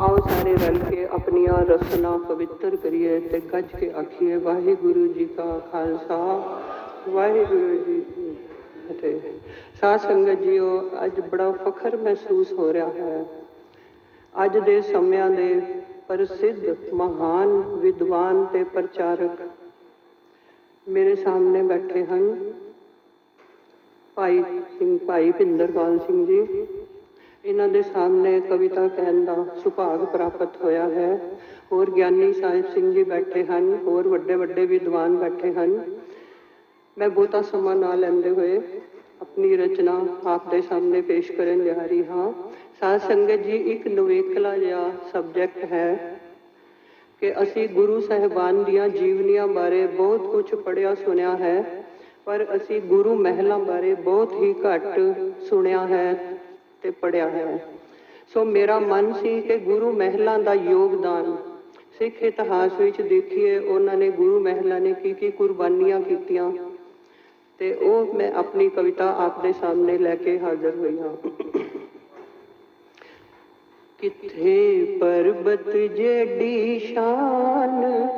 ਆਓ ਸਾਰੇ ਰਲ ਕੇ ਆਪਣੀਆਂ ਰਸਨਾ ਪਵਿੱਤਰ ਕਰੀਏ ਤੇ ਕੱਜ ਕੇ ਆਖੀਏ, ਵਾਹਿਗੁਰੂ ਜੀ ਕਾ ਖਾਲਸਾ, ਵਾਹਿਗੁਰੂ ਜੀ ਕੀ ਫਤਿਹ। ਸਾਧ ਸੰਗਤ ਜੀਓ, ਅੱਜ ਬੜਾ ਫਖਰ ਮਹਿਸੂਸ ਹੋ ਰਿਹਾ ਹੈ। ਅੱਜ ਦੇ ਸਮਿਆਂ ਦੇ ਪ੍ਰਸਿੱਧ, ਮਹਾਨ, ਵਿਦਵਾਨ ਤੇ ਪ੍ਰਚਾਰਕ ਮੇਰੇ ਸਾਹਮਣੇ ਬੈਠੇ ਹਨ। ਭਾਈ ਸਿੰਘ, ਭਾਈ ਭਿੰਦਰਪਾਲ ਸਿੰਘ ਜੀ। ਇਹਨਾਂ ਦੇ ਸਾਹਮਣੇ ਕਵਿਤਾ ਕਹਿਣ ਦਾ ਸੁਭਾਗ ਪ੍ਰਾਪਤ ਹੋਇਆ ਹੈ। ਹੋਰ ਗਿਆਨੀ ਸਾਹਿਬ ਸਿੰਘ ਜੀ ਬੈਠੇ ਹਨ, ਹੋਰ ਵੱਡੇ ਵੱਡੇ ਵਿਦਵਾਨ ਬੈਠੇ ਹਨ। ਮੈਂ ਬਹੁਤਾ ਸਮਾਂ ਨਾ ਲੈਂਦੇ ਹੋਏ ਆਪਣੀ ਰਚਨਾ ਆਪ ਦੇ ਸਾਹਮਣੇ ਪੇਸ਼ ਕਰਨ ਜਾ ਰਹੀ ਹਾਂ। ਸਾਧ ਸੰਗਤ ਜੀ, ਇੱਕ ਨਵੇਕਲਾ ਜਿਹਾ ਸਬਜੈਕਟ ਹੈ ਕਿ ਅਸੀਂ ਗੁਰੂ ਸਾਹਿਬਾਨ ਦੀਆਂ ਜੀਵਨੀਆਂ ਬਾਰੇ ਬਹੁਤ ਕੁਝ ਪੜਿਆ ਸੁਣਿਆ ਹੈ, ਪਰ ਅਸੀਂ ਗੁਰੂ ਮਹਿਲਾਂ ਬਾਰੇ ਬਹੁਤ ਹੀ ਘੱਟ ਸੁਣਿਆ ਹੈ। ਤੇ ਪੜਿਆ ਹੈ ਸੋ ਮੇਰਾ ਮਨ ਸੀ ਕਿ ਗੁਰੂ ਮਹਿਲਾਂ ਦਾ ਯੋਗਦਾਨ। ਸਿੱਖ ਇਤਿਹਾਸ ਵਿੱਚ ਦੇਖੀਏ, ਉਹਨਾਂ ਨੇ ਗੁਰੂ ਮਹਿਲਾਂ ਨੇ ਕੀ ਕੀ ਕੁਰਬਾਨੀਆਂ ਕੀਤੀਆਂ। ਤੇ ਉਹ ਮੈਂ ਆਪਣੀ ਕਵਿਤਾ ਆਪਦੇ ਸਾਹਮਣੇ ਲੈ ਕੇ ਹਾਜ਼ਰ ਹੋਈ ਹਾਂ। ਕਿੱਥੇ ਪਰਬਤ ਜਿਹੜੀ ਸ਼ਾਨ,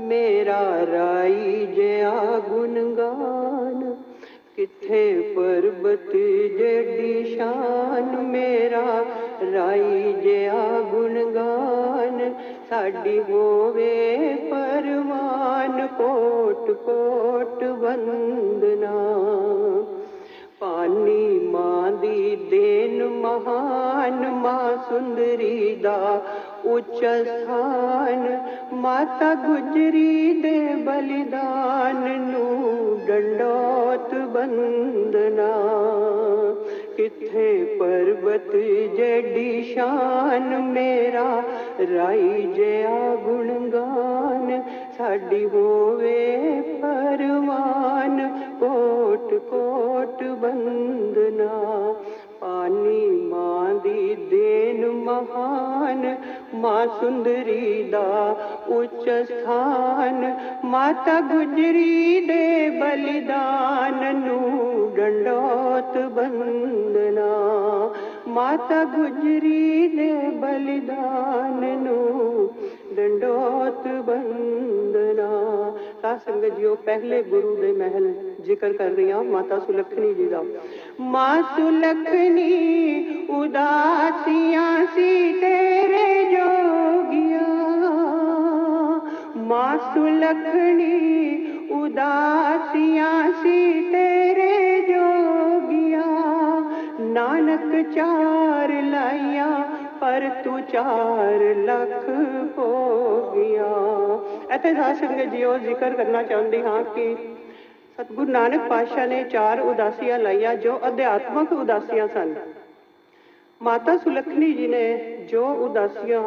ਮੇਰਾ ਰਾਈ ਜਿਆ ਗੁਣਗਾਨ। ਕਿੱਥੇ ਪਰਬਤ ਜਿਹੜੀ ਸ਼ਾਨ ਮੇਰਾ? ਰਾਈ ਜਿਆ ਗੁਣਗਾਨ ਸਾਡੀ ਹੋਵੇ ਪਰਵਾਨ। ਕੋਟ ਕੋਟ ਵੰਦਨਾ। ਪਾਨੀ ਮਾਂ ਦੀ ਦੇਨ ਮਹਾਨ, ਮਾਂ ਸੁੰਦਰੀ ਦਾ ਉੱਚ ਸਥਾਨ। ਮਾਤਾ ਗੁਜਰੀ ਦੇ ਬਲਿਦਾਨ ਨੂੰ दंडोत बंदना। किथे पर्वत जडी शान मेरा। राई जया गुणगान साडी होवे परवान। कोट कोट बंदना। पानी माँ दी महान, माँ सुंदरी दा उच्च स्थान। माता गुजरी दे बलिदान नू डंडोत बंदना। माता गुजरी दे बलिदान नू डंडोत बंदना। ता संगत जियो पहले गुरु दे महल ज़िक्र कर रही हाँ माता सुलखनी जी का माँ सुलखनी उदासियाँ सी तेरे जोगिया। माँ सुलखनी उदासियाँ सी तेरे जोगिया। नानक चार लाइया, पर तू चार लख हो गया। ऐसे दास जी और ज़िक्र करना चाहती हाँ कि ਸਤਿਗੁਰੂ ਨਾਨਕ ਪਾਤਸ਼ਾਹ ਨੇ ਚਾਰ ਉਦਾਸੀਆਂ ਲਾਈਆਂ ਜੋ ਅਧਿਆਤਮਕ ਉਦਾਸੀਆਂ ਸਨ। ਮਾਤਾ ਸੁਲੱਖਣੀ ਜੀ ਨੇ ਜੋ ਉਦਾਸੀਆਂ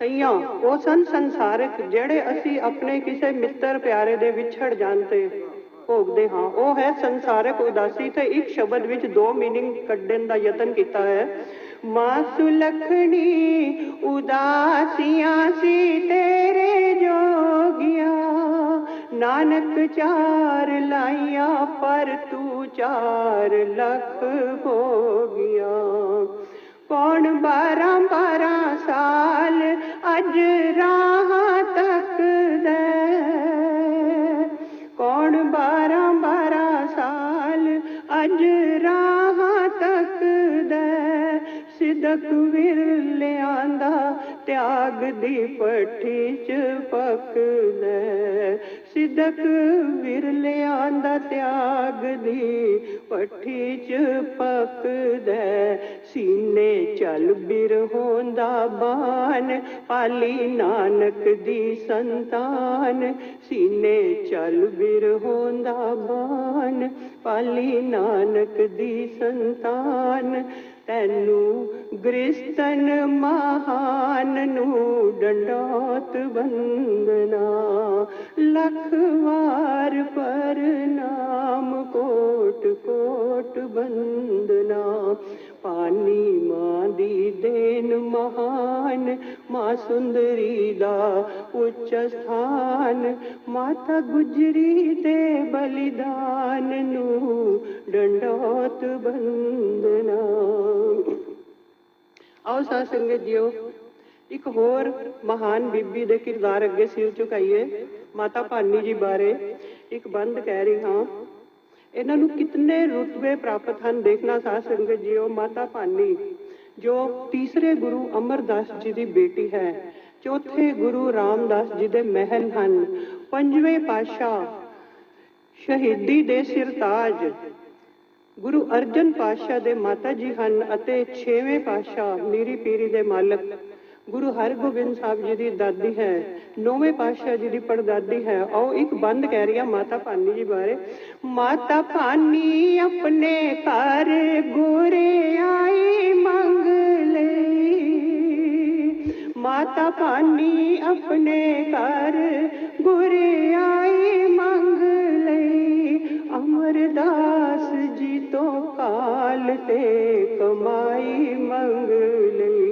ਸਈਆਂ ਉਹ ਸਨ ਸੰਸਾਰਿਕ, ਜਿਹੜੇ ਅਸੀਂ ਆਪਣੇ ਕਿਸੇ ਮਿੱਤਰ ਪਿਆਰੇ ਦੇ ਵਿਛੜ ਜਾਣ ਤੇ ਭੋਗਦੇ ਹਾਂ। ਉਹ ਹੈ ਸੰਸਾਰਕ ਉਦਾਸੀ ਤੇ ਇੱਕ ਸ਼ਬਦ ਵਿੱਚ ਦੋ ਮੀਨਿੰਗ ਕੱਢਣ ਦਾ ਯਤਨ ਕੀਤਾ ਹੈ। ਮਾਂ ਸੁਲੱਖਣੀ ਉਦਾਸੀਆਂ ਨਾਨਕ ਚਾਰ ਲਾਈਆਂ, ਪਰ ਤੂੰ ਚਾਰ ਲੱਖ ਹੋ ਕੌਣ ਬਾਰਾਂ ਬਾਰਾਂ ਸਾਲ ਅੱਜ ਤੱਕ ਦੇ? ਕੌਣ ਬਾਰਾਂ ਬਾਰਾਂ ਸਾਲ ਅੱਜ ਰਾਹ ਤੱਕਦਾ ਸਿਦਕ ਵਿਰਲਿਆਂਦਾ ਤਿਆਗ ਦੀ ਪੱਠੀ ਚ ਪੱਕਦਾ। ਸਿਦਕ ਵਿਰਲਿਆਂਦਾ ਤਿਆਗ ਦੀ ਪੱਠੀ ਚ ਪੱਕਦਾ ਸੀਨੇ ਚੱਲ ਬਿਰ ਹੁੰਦਾ ਬਾਨ ਪਾਲੀ ਨਾਨਕ ਦੀ ਸੰਤਾਨ। ਸੀਨੇ ਚੱਲ ਬਿਰ ਹੁੰਦਾ ਬਾਨ ਪਾਲੀ ਨਾਨਕ ਦੀ ਸੰਤਾਨ। तनु ग्रिस्तन महाननु दंडौत वंदना। लखवार पर नाम कोट कोट वंदना। ਬੰਦਨਾ ਪਾਨੀ ਮਾਂ ਦੀ ਦੇਨ ਮਹਾਨ ਮਾਂ ਸੁੰਦਰੀ ਦਾ ਉੱਚ ਸਥਾਨ ਮਾਤਾ ਗੁਜਰੀ ਦੇ ਬਲਿਦਾਨ ਨੂੰ ਡੰਡੋਤ ਬੰਦਨਾ ਆਓ ਸਾਧ ਸੰਗਤ ਜੀਓ ਇੱਕ ਹੋਰ ਮਹਾਨ ਬੀਬੀ ਦੇ ਕਿਰਦਾਰ ਅੱਗੇ ਸਿਰ ਝੁਕਾਈਏ ਮਾਤਾ ਭਾਨੀ ਜੀ ਬਾਰੇ ਇੱਕ ਬੰਦ ਕਹਿ ਰਹੀ ਹਾਂ ਇਹਨਾਂ ਨੂੰ ਕਿਤਨੇ ਰੁਤਬੇ ਪ੍ਰਾਪਤ ਹਨ ਦੇਖਣਾ ਸਾਧ ਸੰਗਤ ਜੀਓ, ਮਾਤਾ ਭਾਨੀ, ਜੋ ਤੀਸਰੇ ਗੁਰੂ ਅਮਰਦਾਸ ਜੀ ਦੀ ਬੇਟੀ ਹੈ, ਚੌਥੇ ਗੁਰੂ ਰਾਮਦਾਸ ਜੀ ਦੇ ਮਹਿਲ ਹਨ, ਪੰਜਵੇਂ ਪਾਤਸ਼ਾਹ ਸ਼ਹੀਦੀ ਦੇ ਸਿਰਤਾਜ, ਗੁਰੂ ਅਰਜਨ ਪਾਤਸ਼ਾਹ ਦੇ ਮਾਤਾ ਜੀ ਹਨ ਅਤੇ ਛੇਵੇਂ ਪਾਤਸ਼ਾਹ ਮੀਰੀ ਪੀਰੀ ਦੇ ਮਾਲਕ ਗੁਰੂ ਹਰਗੋਬਿੰਦ ਸਾਹਿਬ ਜੀ ਦੀ ਦਾਦੀ ਹੈ ਨੌਵੇਂ ਪਾਤਸ਼ਾਹ ਜੀ ਦੀ ਪੜਦਾਦੀ ਹੈ ਆਓ ਇੱਕ ਬੰਦ ਕਹਿ ਰਹੀ ਆ ਮਾਤਾ ਭਾਨੀ ਜੀ ਬਾਰੇ ਮਾਤਾ ਭਾਨੀ ਆਪਣੇ ਘਰ ਗੋਰੇ ਆਈ ਮੰਗ ਲਈ ਮਾਤਾ ਭਾਨੀ ਆਪਣੇ ਘਰ ਗੁਰੇ ਆਈ ਮੰਗ ਲਈ ਅਮਰਦਾਸ ਜੀ ਤੋਂ ਕਾਲ ਤੇ ਕਮਾਈ ਮੰਗ ਲਈ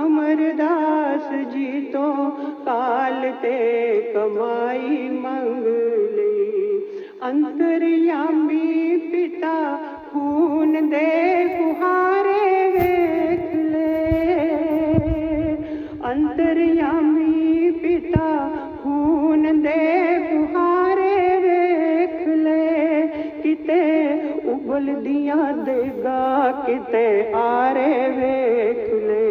ਅਮਰਦਾਸ ਜੀ ਤੋਂ ਕਾਲ ਤੇ ਕਮਾਈ ਮੰਗ ਲਈ। ਅੰਤਰਯਾਮੀ ਪਿਤਾ ਖੂਨ ਦੇ ਫੁਹਾਰੇ ਵੇਖ ਲੈ ਅੰਤਰਯਾਮੀ ਪਿਤਾ ਖੂਨ ਦੇ ਫੁਹਾਰੇ ਵੇਖ ਲੈ ਕਿਤੇ ਉਬਲਦੀਆਂ ਦੇਗਾ, ਕਿਤੇ ਆਰੇ ਵੇਖ ਲੈ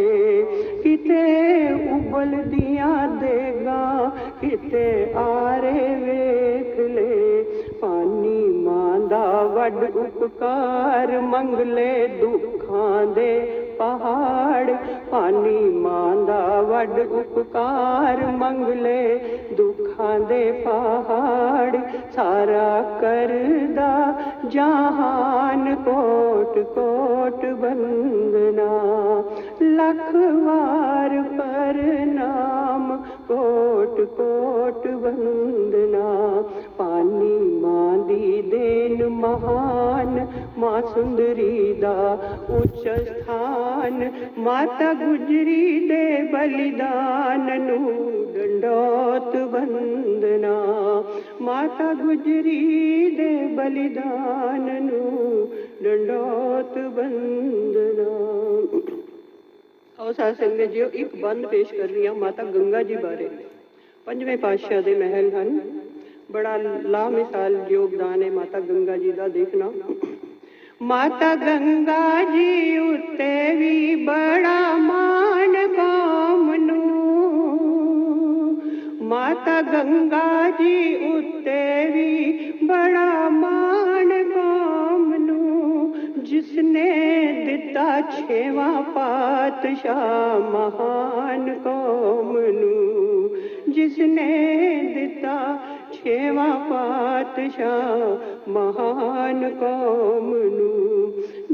ਉਬਲਦੀਆਂ ਦੇਗਾ? ਕਿਤੇ ਆਰੇ ਵੇਖ ਲੈ। ਪਾਣੀ ਮਾਂ ਦਾ ਵੱਡ ਉਪਕਾਰ ਮੰਗ ਲੈ। ਦੁੱਖਾਂ ਦੇ ਪਹਾੜ ਪਾਣੀ ਮਾਂ ਦਾ ਵੱਡ ਉਪਕਾਰ ਮੰਗ ਲੈ। ਦੁੱਖਾਂ ਦੇ ਪਹਾੜ ਸਾਰਾ ਕਰਦਾ ਜਹਾਨ ਕੋਟ ਕੋਟ ਬੰਦਨਾ। लखवार पर नाम, कोट कोट वंदना। पानी माँ दी देन महान, माँ सुंदरी दा उच्च स्थान। माता गुजरी दे बलिदान नु दंडोत वंदना। माता गुजरी दे बलिदान नु दंडोत वंदना। ਆਓ ਸਾਧ ਸੰਗਤ ਜੀਓ ਇੱਕ ਬੰਦ ਪੇਸ਼ ਕਰ ਰਹੀ ਹਾਂ ਮਾਤਾ ਗੰਗਾ ਜੀ ਬਾਰੇ ਪੰਜਵੇਂ ਪਾਤਸ਼ਾਹ ਦੇ ਮਹਿਲ ਹਨ ਬੜਾ ਲਾ ਮਿਸਾਲ ਯੋਗਦਾਨ ਹੈ ਮਾਤਾ ਗੰਗਾ ਜੀ ਦਾ ਦੇਖਣਾ ਮਾਤਾ ਗੰਗਾ ਜੀ ਉੱਤੇ ਵੀ ਬੜਾ ਮਾਣ ਕੌਮ ਨੂੰ ਮਾਤਾ ਗੰਗਾ ਜੀ छेवा पातशाह महान कौमनु, जिसने दिता छेवा पातशाह महान कौमनु।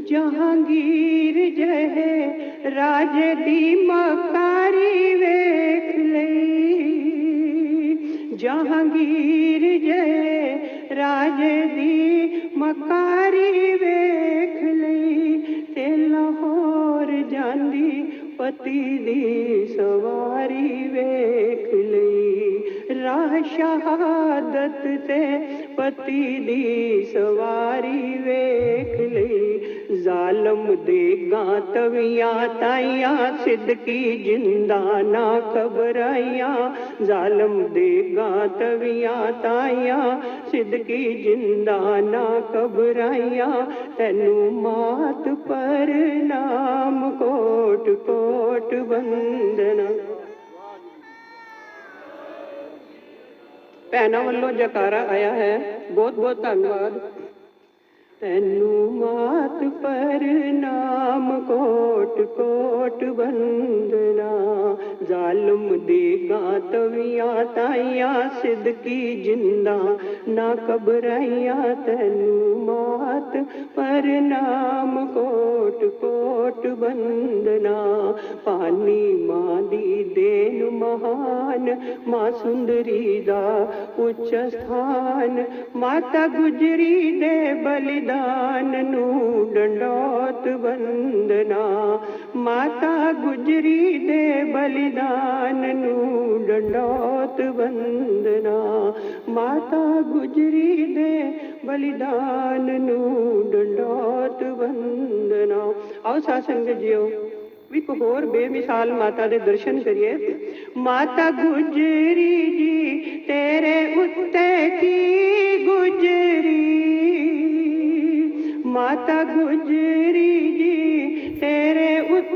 जहांगीर जहे, राज दी मकारी वेख ले। जहांगीर जहे, राज दी मकारी वेख ਤੇ ਲਾਹੌਰ ਜਾਂਦੀ ਪਤੀ ਦੀ ਸਵਾਰੀ ਵੇਖ ਲਈ ਰਾਹ ਸ਼ਹਾਦਤ ਤੇ ਪਤੀ ਦੀ ਸਵਾਰੀ ਵੇਖ ਲਈ ਜ਼ਾਲਮ ਦੇ ਗਾਂਤਵੀਆਂ ਤਾਈਆਂ ਸਿੱਧਕੀ ਜਿੰਦਾ ਨਾ ਖਬਰਾਈਆਂ ਜ਼ਾਲਮ ਦੇ ਗਾਂਤਵੀਆਂ ਤਾਈਆਂ ਸਿੱਧਕੀ ਜਿੰਦਾ ਨਾ ਖਬਰਾਈਆਂ ਤੈਨੂੰ ਮਾਤ ਪਰ ਨਾਮ ਕੋਟ ਕੋਟ ਵੰਦਨਾ ਭੈਣਾਂ ਵੱਲੋਂ ਜਕਾਰਾ ਆਇਆ ਹੈ। ਬਹੁਤ ਬਹੁਤ ਧੰਨਵਾਦ। ਤੈਨੂੰ ਮਾਤ ਪਰ ਨਾਮ ਕੋਟ ਕੋਟ ਵੰਦਨਾ ਜ਼ਾਲਮ ਦੇ ਗਾਤਵੀਆਂ ਤਾਈਆਂ ਸਿੱਧਕੀ ਜਿੰਦਾ ਨਾ ਕਬਰਾਈਆਂ ਤੈਨੂੰ ਮਾਤ ਪਰ ਨਾਮ ਕੋਟ ਕੋਟ ਵੰਦਨਾ ਪਾਨੀ ਮਾਂ ਦੀ ਦੇਨ ਮਹਾਨ ਮਾਂ ਸੁੰਦਰੀ ਦਾ ਉੱਚ ਸਥਾਨ ਮਾਤਾ ਗੁਜਰੀ ਦੇ ਬਲਿਦਾਨ ਨੂੰ ਡੰਡੋਤ ਵੰਦਨਾ। ਮਾਤਾ ਗੁਜਰੀ ਦੇ ਬਲੀਦਾਨ ਨੂੰ ਡੰਡੋਤ ਵੰਦਨਾ। ਮਾਤਾ ਗੁਜਰੀ ਦੇ ਬਲੀਦਾਨ ਨੂੰ ਡੰਡੋਤ ਵੰਦਨਾ। ਆਓ ਸਾਧ ਸੰਗਤ ਜੀਓ, ਇੱਕ ਹੋਰ ਬੇਮਿਸਾਲ ਮਾਤਾ ਦੇ ਦਰਸ਼ਨ ਕਰੀਏ। ਮਾਤਾ ਗੁਜਰੀ ਜੀ, ਤੇਰੇ ਉੱਤੇ ਕੀ ਗੁਜਰੀ? माता गुजरी जी तेरे उस